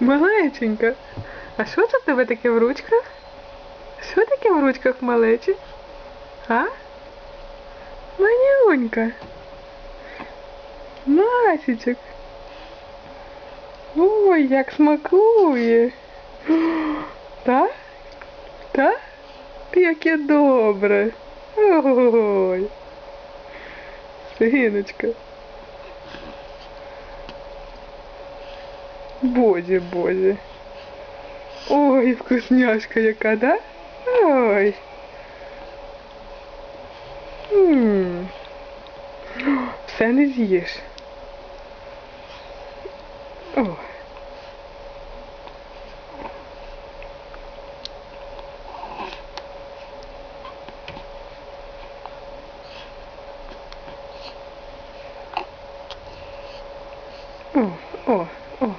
Малеченька. А що це в тебе таке в ручках? Що таке в ручках малечі? А? Манюнька. Масічок. Ой, як смакує. Так? Так? Яке добре. Ой. Синочка. Боже, боже. Ой, вкусняшка яка, да? Ой. М. Все не з'їш. О, о, о.